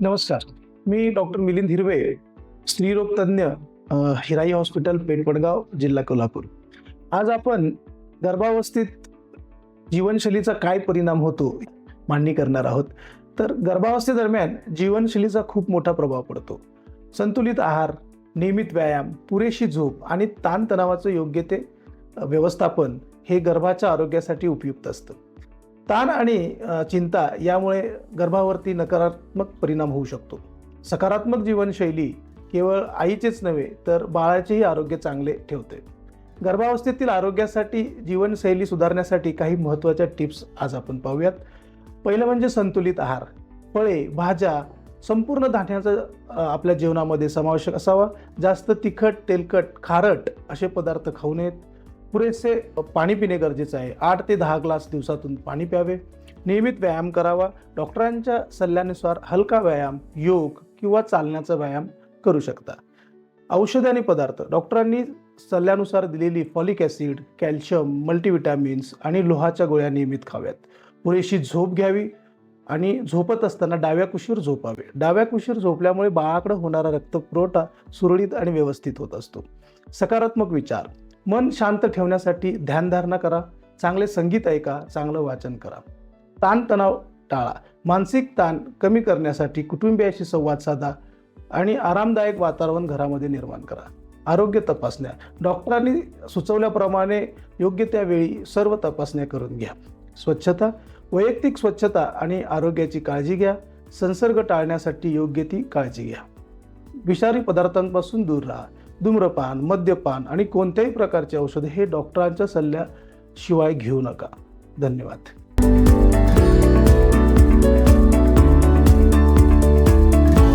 नमस्कार मी डॉक्टर मिलिंद हिरवे स्त्रीरोग तज्ज्ञ हिराई हॉस्पिटल पेटवडगाव जिल्हा कोल्हापूर. आज आपण गर्भावस्थेत जीवनशैलीचा काय परिणाम होतो मांडणी करणार आहोत. तर गर्भावस्थेदरम्यान जीवनशैलीचा खूप मोठा प्रभाव पडतो. संतुलित आहार नियमित व्यायाम पुरेशी झोप आणि ताणतणावाचं योग्य ते व्यवस्थापन हे गर्भाच्या आरोग्यासाठी उपयुक्त असतं. ताण आणि चिंता यामुळे गर्भावरती नकारात्मक परिणाम होऊ शकतो. सकारात्मक जीवनशैली केवळ आईचेच नव्हे तर बाळाचेही आरोग्य चांगले ठेवते. गर्भावस्थेतील आरोग्यासाठी जीवनशैली सुधारण्यासाठी काही महत्त्वाच्या टिप्स आज आपण पाहूयात. पहिलं म्हणजे संतुलित आहार. फळे भाज्या संपूर्ण धान्याचा आपल्या जेवणामध्ये समावेश असावा. जास्त तिखट तेलकट खारट असे पदार्थ खाऊ नयेत. पुरेसे पाणी पिणे गरजेचं आहे. आठ ते दहा ग्लास दिवसातून पाणी प्यावे. नियमित व्यायाम करावा. डॉक्टरांच्या सल्ल्यानुसार हलका व्यायाम योग किंवा चालण्याचा व्यायाम करू शकता. औषध आणि पदार्थ. डॉक्टरांनी सल्ल्यानुसार दिलेली फॉलिक ॲसिड कॅल्शियम मल्टीविटॅमिन्स आणि लोहाच्या गोळ्या नियमित खाव्यात. पुरेशी झोप घ्यावी आणि झोपत असताना डाव्या कुशीर झोपावे. डाव्या कुशीर झोपल्यामुळे बाळाकडे होणारा रक्तपुरवठा सुरळीत आणि व्यवस्थित होत असतो. सकारात्मक विचार. मन शांत ठेवण्यासाठी ध्यानधारणा करा चांगले संगीत ऐका चांगलं वाचन करा. ताणतणाव टाळा. मानसिक ताण कमी करण्यासाठी कुटुंबियाशी संवाद साधा आणि आरामदायक वातावरण घरामध्ये निर्माण करा. आरोग्य तपासण्या. डॉक्टरांनी सुचवल्याप्रमाणे योग्य त्यावेळी सर्व तपासण्या करून घ्या. स्वच्छता. वैयक्तिक स्वच्छता आणि आरोग्याची काळजी घ्या. संसर्ग टाळण्यासाठी योग्य ती काळजी घ्या. विषारी पदार्थांपासून दूर राहा. धूम्रपान मद्यपान आणि कोणत्याही प्रकारचे औषधे हे डॉक्टरांच्या सल्ल्याशिवाय घेऊ नका. धन्यवाद.